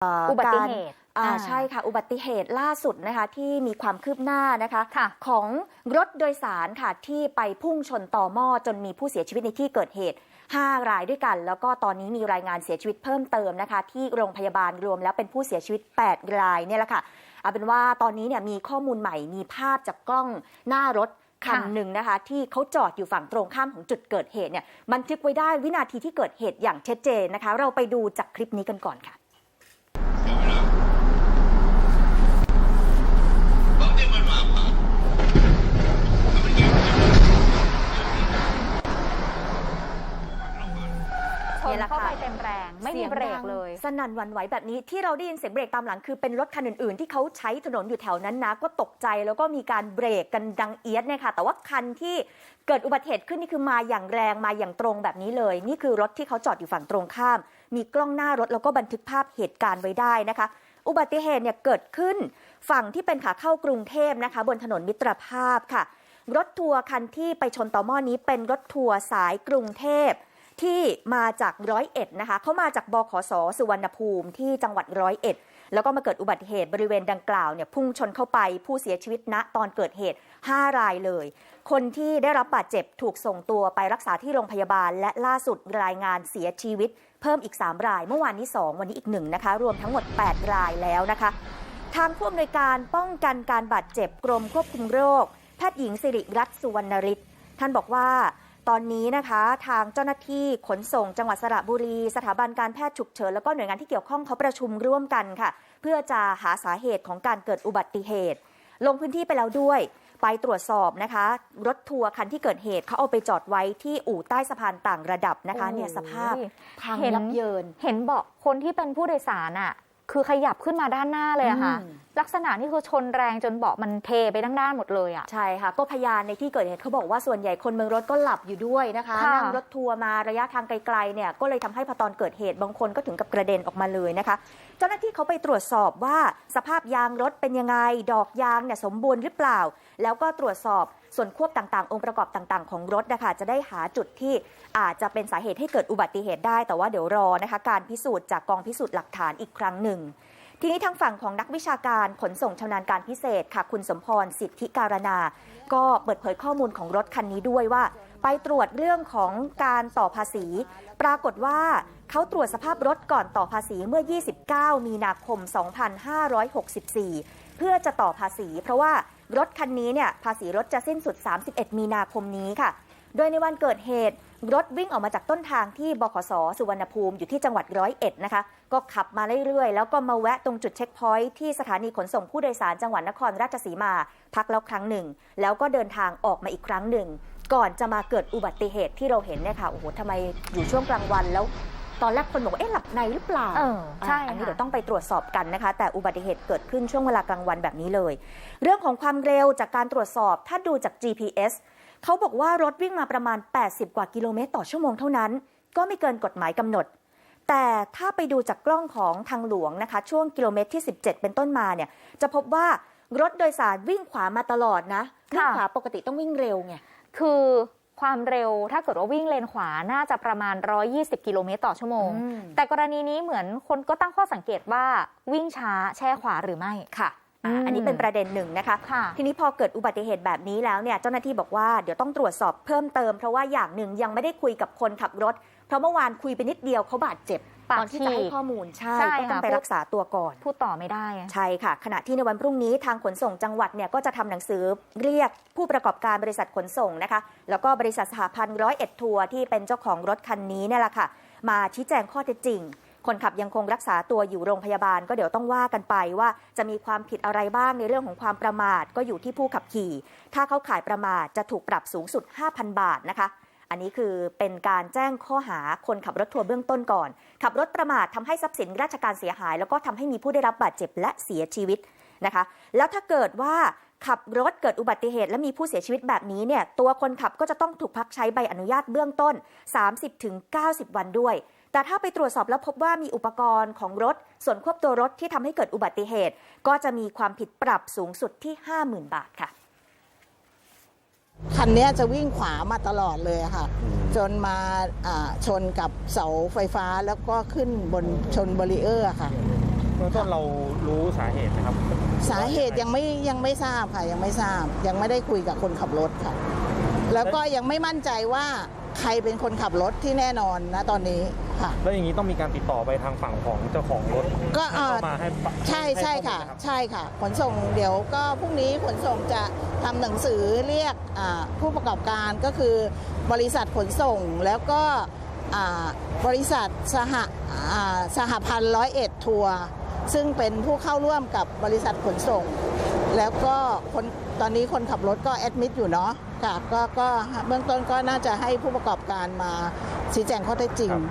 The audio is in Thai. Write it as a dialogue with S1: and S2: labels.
S1: เอุ
S2: บัติเหตุ
S1: การอ่า
S2: อ่า
S1: ใช่ค่ะ อุบัติเหตุล่าสุดนะคะที่มีความคืบหน้านะคะ
S2: ค่ะ
S1: ของรถโดยสารค่ะที่ไปพุ่งชนต่อหม้อจนมีผู้เสียชีวิตในที่เกิดเหตุ 5 รายด้วยกัน แล้วก็ตอนนี้มีรายงานเสียชีวิตเพิ่มเติมนะคะ ที่โรงพยาบาลรวมแล้วเป็นผู้เสียชีวิต 8 รายเนี่ยแหละค่ะเอาเป็นว่าตอนนี้เนี่ยมีข้อมูลใหม่มีภาพจากกล้องหน้ารถคัน
S2: ค่ะ
S1: หนึ่งนะคะ ที่เขาจอดอยู่ฝั่งตรงข้ามของจุดเกิดเหตุเนี่ยบันทึกไว้ได้วินาทีที่เกิดเหตุอย่างชัดเจนนะคะ เราไปดูจากคลิปนี้กันก่อนค่ะ
S3: Bang dia mahu apa? Kamu ni
S2: ชนเข้าไปเต็มแรง ไม่มีเบรกเลย
S1: สนั่นหวันไหวแบบนี้ที่เราได้ยินเสียงเบรกตามหลังคือเป็นรถคันอื่นๆ ที่เขาใช้ถนนอยู่แถวนั้นนะ ก็ตกใจแล้วก็มีการเบรกกันดังเอียดเนี่ยค่ะ แต่ว่าคันที่เกิดอุบัติเหตุขึ้นนี่คือมาอย่างแรงมาอย่างตรงแบบนี้เลย นี่คือรถที่เขาจอดอยู่ฝั่งตรงข้าม มีกล้องหน้ารถแล้วก็บันทึกภาพเหตุการณ์ไว้ได้นะคะ อุบัติเหตุเนี่ยเกิดขึ้น ฝั่งที่เป็นขาเข้ากรุงเทพนะคะ บนถนนมิตรภาพค่ะ รถทัวร์คันที่ไปชนต่อหม้อนี้เป็นรถทัวร์สายกรุงเทพ ที่มาจากร้อยเอ็ดนะคะเขามาจากบขสสุวรรณภูมิที่จังหวัดร้อยเอ็ดแล้วก็มาเกิดอุบัติเหตุบริเวณดังกล่าวเนี่ยพุ่งชนเข้าไปผู้เสียชีวิตณตอนเกิดเหตุ 5 รายเลย คนที่ได้รับบาดเจ็บถูกส่งตัวไปรักษาที่โรงพยาบาล และล่าสุดรายงานเสียชีวิต เพิ่มอีก 3 ราย เมื่อวานนี้ 2 วันนี้อีกหนึ่งนะคะรวมทั้งหมด 8 รายแล้วนะคะ ทางผู้อำนวยการป้องกันการบาดเจ็บกรมควบคุมโรค แพทย์หญิงสิริรัตน์สุวรรณริศท่านบอกว่า ตอนนี้นะคะทางเจ้าหน้าที่ขนส่งจังหวัดสระบุรี สถาบันการแพทย์ฉุกเฉินแล้วก็หน่วยงานที่เกี่ยวข้องเขาประชุมร่วมกันค่ะ เพื่อจะหาสาเหตุของการเกิดอุบัติเหตุ ลงพื้นที่ไปแล้วด้วยไปตรวจสอบนะคะ รถทัวร์คันที่เกิดเหตุเขาเอาไปจอดไว้ที่อู่ใต้สะพานต่างระดับนะคะ เนี่ยสภาพพังยับเยิน
S2: เห็นเบาะคนที่เป็นผู้โดยสารอะ คือขยับขึ้นมาด้านหน้าเลยอะค่ะ
S1: อืม
S2: ลักษณะนี่คือชนแรงจนเบาะมันเทไปด้านด้านหมดเลยอะ
S1: ใช่ค่ะก็พยานในที่เกิดเหตุเขาบอกว่าส่วนใหญ่คนเมืองรถก็หลับอยู่ด้วยนะคะ
S2: ค่ะ
S1: นั่งรถทัวร์มาระยะทางไกลๆเนี่ยก็เลยทำให้พอตอนเกิดเหตุบางคนก็ถึงกับกระเด็นออกมาเลยนะคะ เจ้าหน้าที่เขาไปตรวจสอบว่าสภาพยางรถเป็นยังไงดอกยางเนี่ยสมบูรณ์หรือเปล่า แล้วก็ตรวจสอบส่วนควบต่างๆ องค์ประกอบต่างๆ ของรถนะคะจะได้หาจุดที่อาจจะเป็นสาเหตุให้เกิดอุบัติเหตุได้ แต่ว่าเดี๋ยวรอนะคะการพิสูจน์จากกองพิสูจน์หลักฐานอีกครั้งหนึ่ง ทีนี้ทางฝั่งของนักวิชาการขนส่งชำนาญการพิเศษค่ะ คุณสมพรสิทธิการนา ก็เปิดเผยข้อมูลของรถคันนี้ด้วยว่า ไปตรวจเรื่องของการต่อภาษี ปรากฏว่าเขาตรวจสภาพรถก่อนต่อภาษีเมื่อ 29 มีนาคม 2564 เพื่อจะต่อภาษี เพราะว่า รถคันนี้เนี่ยภาษีรถจะสิ้นสุด 31 มีนาคมนี้ค่ะ โดยในวันเกิดเหตุ รถวิ่งออกมาจากต้นทางที่บขสสุวรรณภูมิอยู่ที่จังหวัดร้อยเอ็ดนะคะ ก็ขับมาเรื่อยๆ แล้วก็มาแวะตรงจุดเช็คพอยท์ที่สถานีขนส่งผู้โดยสารจังหวัดนครราชสีมา พักแล้วครั้งหนึ่ง แล้วก็เดินทางออกมาอีกครั้งหนึ่ง ก่อนจะมาเกิดอุบัติเหตุที่เราเห็นเนี่ยค่ะโอ้โหทำไมอยู่ช่วงกลางวันแล้ว ตอนแรกคนบอกว่าเอ๊ะหลับในหรือเปล่า
S2: เออใช่
S1: อะอันนี้
S2: ค่ะ
S1: เดี๋ยวต้องไปตรวจสอบกันนะคะ แต่อุบัติเหตุเกิดขึ้นช่วงเวลากลางวันแบบนี้เลย เรื่องของความเร็วจากการตรวจสอบถ้าดูจาก GPS เขาบอกว่ารถวิ่งมาประมาณ 80 กว่ากิโลเมตรต่อชั่วโมงเท่านั้น ก็ไม่เกินกฎหมายกำหนด แต่ถ้าไปดูจากกล้องของทางหลวงนะคะ ช่วงกิโลเมตรที่ 17 เป็นต้นมาเนี่ยจะพบว่ารถโดยสารวิ่งขวามาตลอดนะวิ่งขวาปกติต้องวิ่งเร็วไง
S2: คือ ความเร็วถ้าเกิดว่าวิ่งเลนขวาน่าจะประมาณ 120 กิโลเมตรต่อชั่วโมง
S1: อืม
S2: แต่กรณีนี้เหมือนคนก็ตั้งข้อสังเกตว่าวิ่งช้าแช่ขวาหรือไม่
S1: ค่ะอะ
S2: อืม
S1: อันนี้เป็นประเด็นหนึ่งนะคะ
S2: ค่ะ
S1: ทีนี้พอเกิดอุบัติเหตุแบบนี้แล้วเนี่ยเจ้าหน้าที่บอกว่าเดี๋ยวต้องตรวจสอบเพิ่มเติมเพราะว่าอย่างหนึ่งยังไม่ได้คุยกับคนขับรถ เพราะเมื่อวานคุยไปนิดเดียวเขาบาดเจ็บ
S2: ปาก
S1: ตอนที่จะให้
S2: ฉีก
S1: ข้อมูลใช่
S2: ใช่
S1: ก็ต้อง
S2: ค่ะ
S1: ไป
S2: พูด
S1: รักษาตัวก่อน
S2: พูดต่อไม่ได้อะ
S1: ใช่ค่ะ ขณะที่ในวันพรุ่งนี้ทางขนส่งจังหวัดเนี่ยก็จะทำหนังสือเรียกผู้ประกอบการบริษัทขนส่งนะคะ แล้วก็บริษัทสหพันธ์ร้อยเอ็ดทัวร์ที่เป็นเจ้าของรถคันนี้เนี่ยแหละค่ะ มาชี้แจงข้อเท็จจริง คนขับยังคงรักษาตัวอยู่โรงพยาบาล ก็เดี๋ยวต้องว่ากันไปว่าจะมีความผิดอะไรบ้างในเรื่องของความประมาทก็อยู่ที่ผู้ขับขี่ ถ้าเขาขายประมาทจะถูกปรับสูงสุด 5,000 บาทนะคะ อันนี้คือเป็นการแจ้งข้อหาคนขับรถทัวร์เบื้องต้นก่อน ขับรถประมาททำให้ทรัพย์สินราชการเสียหาย แล้วก็ทำให้มีผู้ได้รับบาดเจ็บและเสียชีวิตนะคะ แล้วถ้าเกิดว่าขับรถเกิดอุบัติเหตุและมีผู้เสียชีวิตแบบนี้เนี่ยตัวคนขับก็จะต้องถูกพักใช้ใบอนุญาตเบื้องต้น 30-90 วันด้วย แต่ถ้าไปตรวจสอบแล้วพบว่ามีอุปกรณ์ของรถ ส่วนควบตัวรถที่ทำให้เกิดอุบัติเหตุ ก็จะมีความผิดปรับสูงสุดที่ 50,000 บาทค่ะ
S4: คันเนี้ยจะวิ่งขวามาตลอดเลยอะค่ะ จนมาอ่าชนกับเสาไฟฟ้าแล้วก็ขึ้นบนชนบารีเออร์อะค่ะ
S5: เบื้องต้นเรารู้สาเหตุไหมครับ
S4: สาเหตุยังไม่ยังไม่ทราบค่ะยังไม่ทราบ ยังไม่ได้คุยกับคนขับรถค่ะ แล้วก็ยังไม่มั่นใจว่า ใครเป็นคนขับรถที่แน่นอนนะตอนนี้ค่ะ
S5: แล้วอย่างนี้ต้องมีการติดต่อไปทางฝั่งของเจ้าของรถ
S4: ก็
S5: ให้
S4: เอ่อ
S5: เข้ามาให้ปะ
S4: ใช่ใช่
S5: ห้ข้อมูล
S4: ค่ะ
S5: ไหมรับ
S4: ใช่ค่ะ ขนส่งเดี๋ยวก็พรุ่งนี้ขนส่งจะทำหนังสือเรียกอ่าผู้ประกอบการก็คือบริษัทขนส่งแล้วก็อ่าบริษัทสหอ่าสหพันธ์ร้อยเอ็ดทัวร์ซึ่งเป็นผู้เข้าร่วมกับบริษัทขนส่ง แล้วก็คนตอนนี้คนขับรถก็แอดมิดอยู่เนาะ ค่ะก็ก็เบื้องต้นก็น่าจะให้ผู้ประกอบการมาชี้แจงข้อเท็จจริง
S5: ครับ